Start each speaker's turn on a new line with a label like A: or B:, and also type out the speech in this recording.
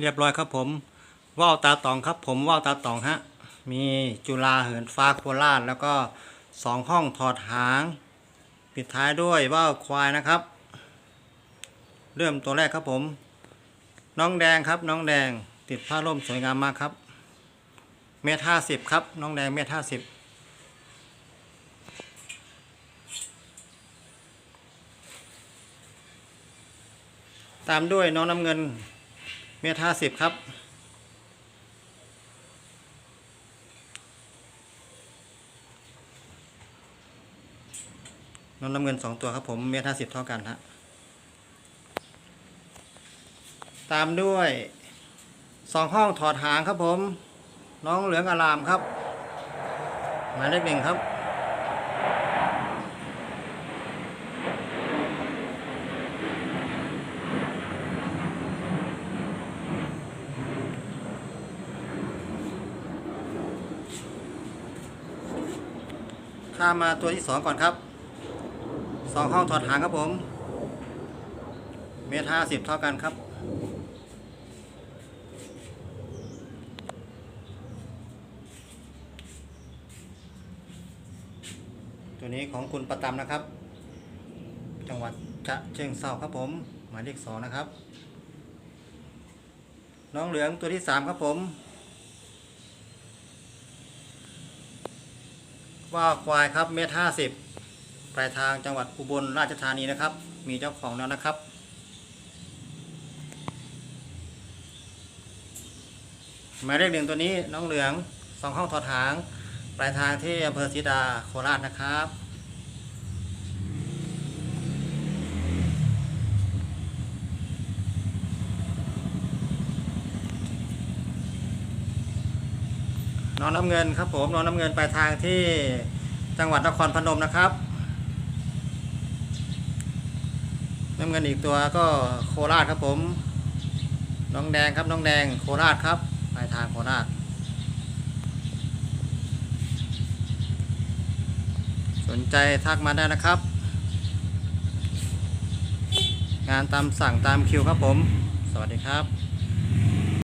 A: เรียบร้อยครับผม ว่าวตาตองครับผมว่าวตาตองฮะ มีจุฬาเหินฟ้าโคราชแล้วก็สองห้องถอดหาง ปิดท้ายด้วยว่าวควายนะครับ เริ่มตัวแรกครับผม น้องแดงครับ น้องแดงติดผ้าร่มสวยงามมากครับ เมตรห้าสิบครับ น้องแดงเมตรห้าสิบตามด้วยน้องน้ำเงิน เมตรห้าสิบครับน้องน้ำเงินสองตัวครับผมเมตรห้าสิบเท่ากันฮะตามด้วยสองห้องถอดหางครับผม น้องเหลืองอารามครับ หมายเลขหนึ่งครับ ข้ามาตัวที่สองก่อนครับสองห้องถอดหางครับผม เมตรห้าสิบเท่ากันครับตัวนี้ของคุณประตำนะครับ จังหวัดจะเชิงเซาครับผม หมายเลขสองนะครับ น้องเหลืองตัวที่สามครับผม ว่าควายครับเมตรห้าสิบปลายทางจังหวัดอุบลราชธานีนะครับ มีเจ้าของแล้วนะครับ หมายเลขหนึ่งตัวนี้น้องเหลืองสองห้องถอดหาง ปลายทางที่อำเภอศรีดาโคราชนะครับ น้องน้ำเงินครับผมน้องน้ำเงินปลายทางที่จังหวัดนครพนมนะครับ น้ำเงินอีกตัวก็โคราชครับผม น้องแดงครับน้องแดงโคราชครับปลายทางโคราช สนใจทักมาได้นะครับ งานตามสั่งตามคิวครับผม สวัสดีครับ